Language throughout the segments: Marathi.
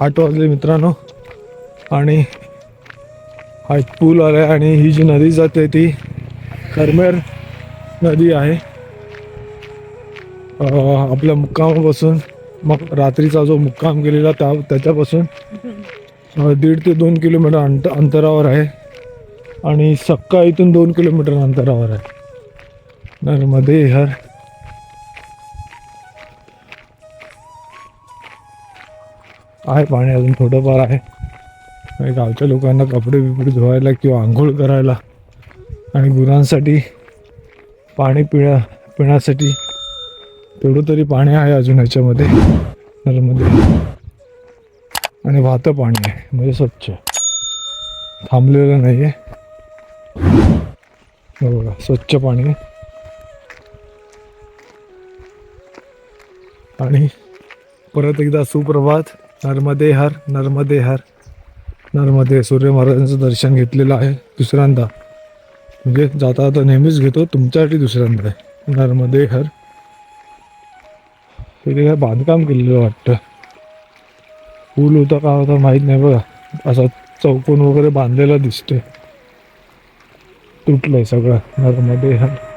आठ वाजले मित्रांनो. आणि हा एक पूल आलाय आणि ही जी नदी जाते ती करमेर नदी आहे. आपल्या मुक्कामापासून मग रात्रीचा जो मुक्काम केलेला त्या त्याच्यापासून दीड ते दोन किलोमीटर अंत अंतरावर आहे. आणि सक्का इथून दोन किलोमीटर अंतरावर आहे. नर्मदे हर आहे पाणी अजून थोडंफार आहे. आणि गावच्या लोकांना कपडे बिपडे धुवायला किंवा आंघोळ करायला आणि गुरांसाठी पाणी पिण्या पिण्यासाठी तेवढं तरी पाणी आहे अजून ह्याच्यामध्ये नदीमध्ये आणि वाहतं पाणी आहे म्हणजे स्वच्छ. थांबलेलं नाही आहे हो बघा स्वच्छ पाणी. आहे आणि परत एकदा सुप्रभात. नर्मदे हर नर्मदे हर. नर्मदे सूर्य महाराजांचं दर्शन घेतलेलं आहे दुसऱ्यांदा. म्हणजे जाता जाता नेहमीच घेतो तुमच्यासाठी दुसऱ्यांदा आहे. नर्मदे हर. तिथे काय बांधकाम केलेलं वाटतं. पूल होता का होता माहीत नाही बघा. असा चौकोन वगैरे बांधलेला दिसतोय. तुटलंय सगळं. नर्मदे हर.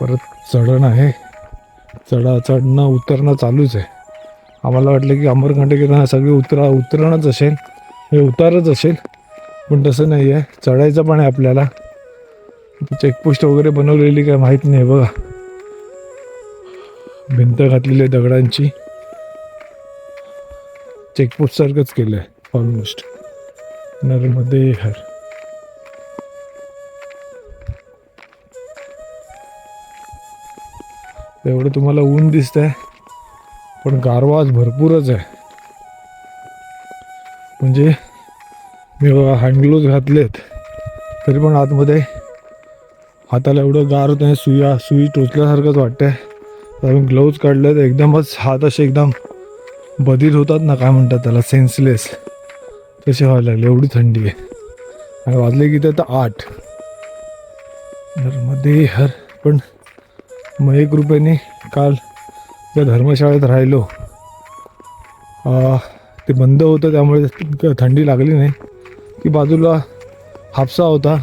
परत चढण आहे. चढा चढणं उतरणं चालूच आहे. आम्हाला वाटलं की अमरकंटक सगळी उतरा उतरणच असेल. हे उतारच असेल. पण तसं नाही आहे. चढायचं पण आहे आपल्याला. चेकपोस्ट वगैरे बनवलेली काय माहीत नाही बघा. भिंत घातलेली आहे दगडांची. चेकपोस्ट सारखंच केलं आहे ऑलमोस्ट. नर्मदे हर. एवढं तुम्हाला ऊन दिसतंय पण गारवाज भरपूरच आहे. म्हणजे मी बघा हँडग्लोव्ज घातलेत तरी पण आतमध्ये हाताला एवढं गार होतं सुया सुई टोचल्यासारखंच वाटतंय. तर मी ग्लोव्ज काढले एकदमच हात असे एकदम बधीर होतात ना काय म्हणतात त्याला सेन्सलेस तसे व्हायला लागले एवढी थंडी आहे. आणि वाजले की तर आठ. मध्ये हर पण मग एक रुपयाने काल त्या धर्मशाळेत राहिलो ते बंद होतं त्यामुळे थंडी लागली नाही. की बाजूला हापसा होता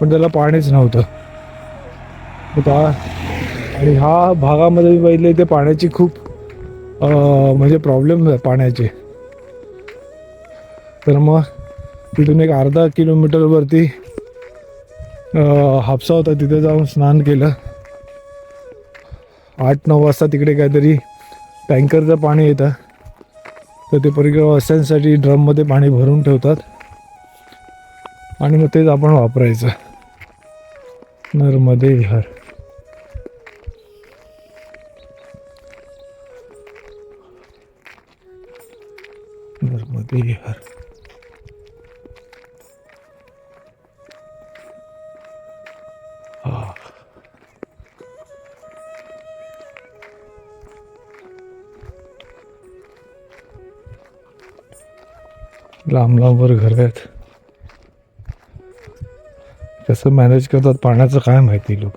पण त्याला पाणीच नव्हतं. मग आणि ह्या भागामध्ये मी पहिले ते पाण्याची खूप म्हणजे प्रॉब्लेम पाण्याचे. तर मग तिथून एक अर्धा किलोमीटरवरती हापसा होता तिथे जाऊन स्नान केलं. आठ नऊ वाजता तिकडे काहीतरी टँकरचं पाणी येतं. तर ते परिक्रमावासियांसाठी ड्रममध्ये पाणी भरून ठेवतात. आणि मग तेच आपण वापरायचं. नर्मदे विहार. नर्मदे विहार. लांब लांबवर घर आहेत. कसं मॅनेज करतात पाण्याचं काय माहिती लोक?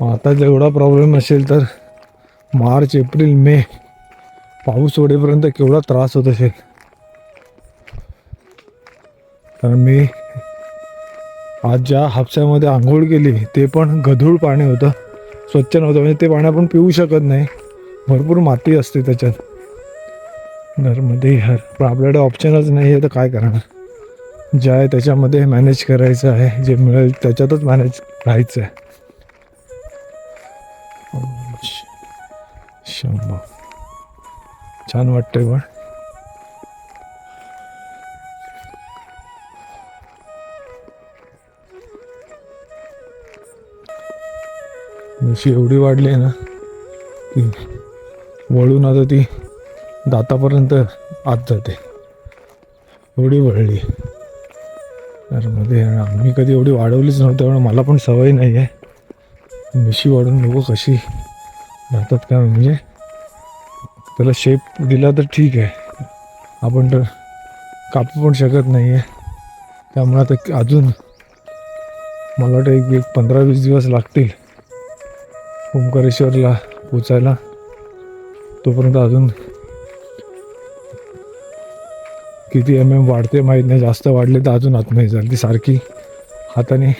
आता जेवढा प्रॉब्लेम असेल तर मार्च एप्रिल मे पाऊस ओढेपर्यंत केवढा त्रास होत असेल? कारण मी आज ज्या हापशामध्ये आंघोळ केली ते पण गधूळ पाणी होतं. स्वच्छ नव्हतं म्हणजे ते पाणी आपण पिऊ शकत नाही. भरपूर माती असते त्याच्यात. नर्मदे हर पण आपल्याकडे ऑप्शनच नाही आहे तर काय करणार? जे आहे त्याच्यामध्ये मॅनेज करायचं आहे. जे मिळेल त्याच्यातच मॅनेज राहायचं आहे. शंभर. श- छान वाटतंय पण. म्हशी एवढी वाढली आहे ना की वळून आता ती दातापर्यंत आत जाते. एवढी वळली. तर मध्ये आम्ही कधी एवढी वाढवलीच नव्हती त्यामुळे मला पण सवय नाही आहे मिशी वाढून लोक कशी जातात काय म्हणजे? त्याला शेप दिला तर ठीक आहे. आपण तर कापू पण शकत नाही आहे त्यामुळे आता अजून मला वाटतं एक एक पंधरा वीस दिवस लागतील. ओंकारेश्वरला पोचायला. तोपर्यंत अजून किती एम एम वाढते माहीत नाही. जास्त वाढले तर अजून आत नाही झाली ती सारखी हाताने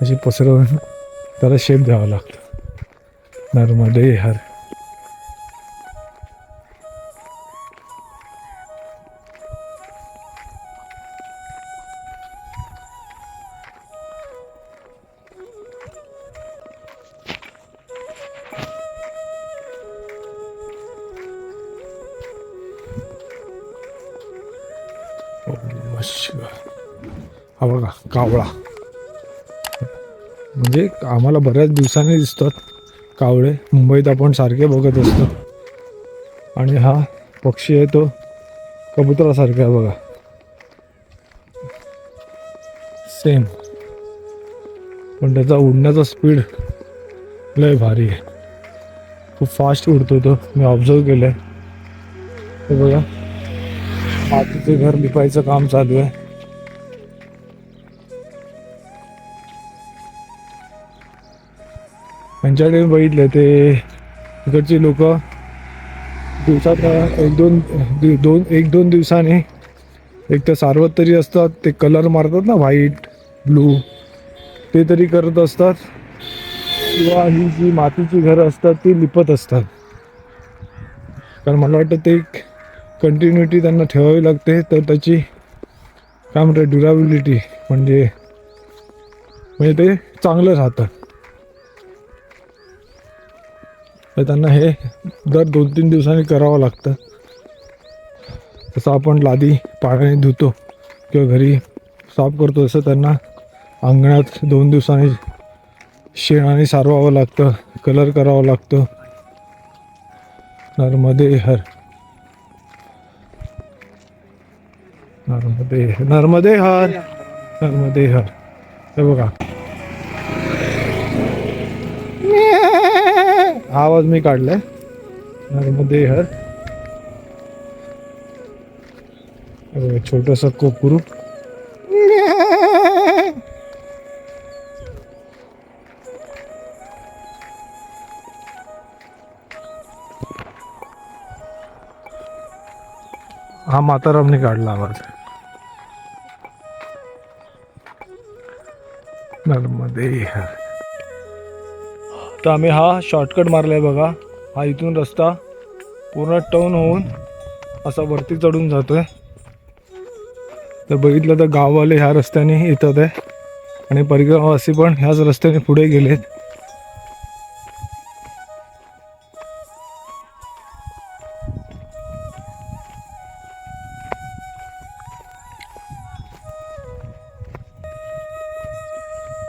अशी पसरवून त्याला शेप द्यावा लागतो. नर्मदे हर. हा बघा कावळा. म्हणजे आम्हाला बऱ्याच दिवसांनी दिसतात कावळे. मुंबईत आपण सारखे बघत असतो. आणि हा पक्षी आहे तो कबुतरासारखा आहे बघा. सेम पण त्याचा उडण्याचा स्पीड लय भारी आहे. खूप फास्ट उडतो तो. मी ऑब्झर्व केलं आहे बघा. मातीचे घर लिपायचं काम चालू आहे. त्यांच्याकडे बघितलं ते इकडचे लोक. दिवसात एक दोन दोन एक दोन दिवसाने एक तर सारवत तरी असतात ते कलर मारतात ना व्हाईट ब्लू ते तरी करत असतात. किंवा ही जी मातीची घरं असतात ती लिपत असतात. कारण मला वाटतं ते कंटिन्युटी त्यांना ठेवावी लागते तर त्याची काय म्हणतात ड्युराबिलिटी म्हणजे म्हणजे ते चांगलं राहतं. तर त्यांना हे दर दोन तीन दिवसांनी करावं लागतं. जसं आपण लादी पाण्याने धुतो किंवा घरी साफ करतो तसं त्यांना अंगणात दोन दिवसांनी शेणाने सारवावं लागतं कलर करावं लागतं. नर्मदे हर. नर्मदे नर्मदे हर नर्मदे हर. हे बघा. आवाज मी काढलाय. नर्मदे हर. छोटस बघा, छोटंसं कोकरू हा म्हातारामने काढला आवाज. नर्मदे तर आम्ही हा शॉर्टकट मारलाय बघा. हा इथून रस्ता पूर्ण टर्न होऊन असा वरती चढून जातोय. तर बघितलं तर गाववाले ह्या रस्त्याने येतात आहे. आणि परिगावासी पण ह्याच रस्त्याने पुढे गेलेत.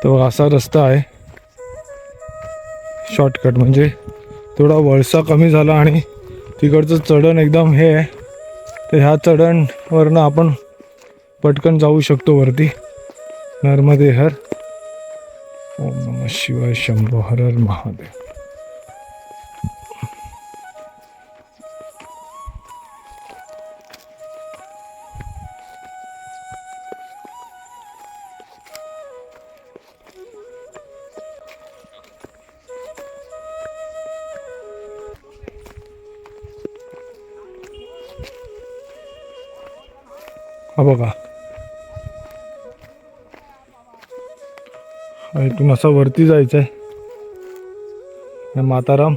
तो असा रस्ता आहे. शॉर्टकट म्हणजे थोडा वळसा कमी झाला आणि तिकडचं चढण एकदम हे आहे. तर ह्या चढणवरनं आपण पटकन जाऊ शकतो वरती. नर्मदे हर ओम नम शिवाय शंभो हर हर महादेव. हा बघा. इथून असं वरती जायचं आहे माताराम.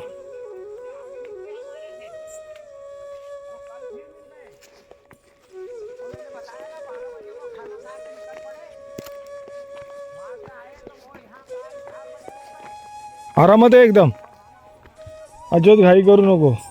आरामात आहे एकदम. अजिबात घाई करू नको.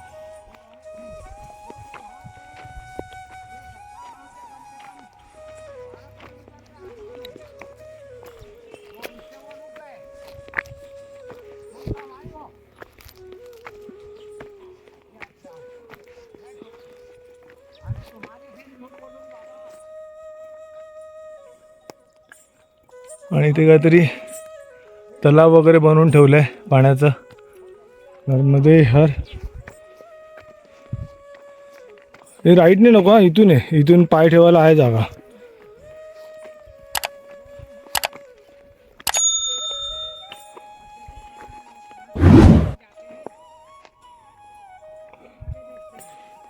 आणि ते काहीतरी तलाव वगैरे बनवून ठेवलं आहे पाण्याचं. मध्ये हर. हे राईटने नको हा इथून आहे इथून पाय ठेवायला आहे जागा.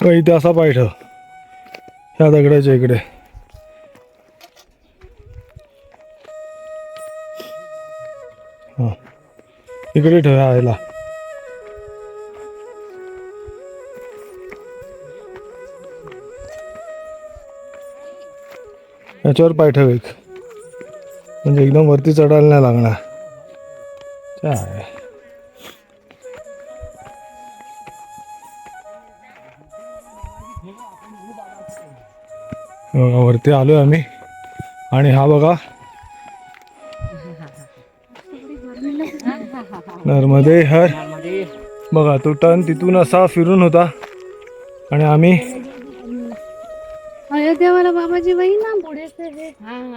इथे असा पाय ठेव. ह्या दगडाच्या इकडे. इकडे ठेवायला ह्याला याच्यावर पाय ठेव एक. म्हणजे एकदम वरती चढायला नाही लागणार. काय? बघा वरती आलो आम्ही. आणि हा बघा नर्मदे हर। बघा तो टर्न तिथून असा फिरून होता. आणि आम्ही अयोध्या वाला बाबाजी वही ना बूढ़े से है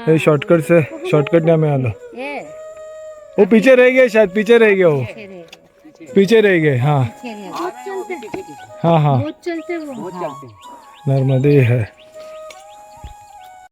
हे. शॉर्टकट से शॉर्टकटने आम्ही आलो. ये वो पीछे रह गए शायद पीछे रह गए वो पीछे रह गए. हाँ। हाँ हाँ। बहुत चलते वो। नर्मदे है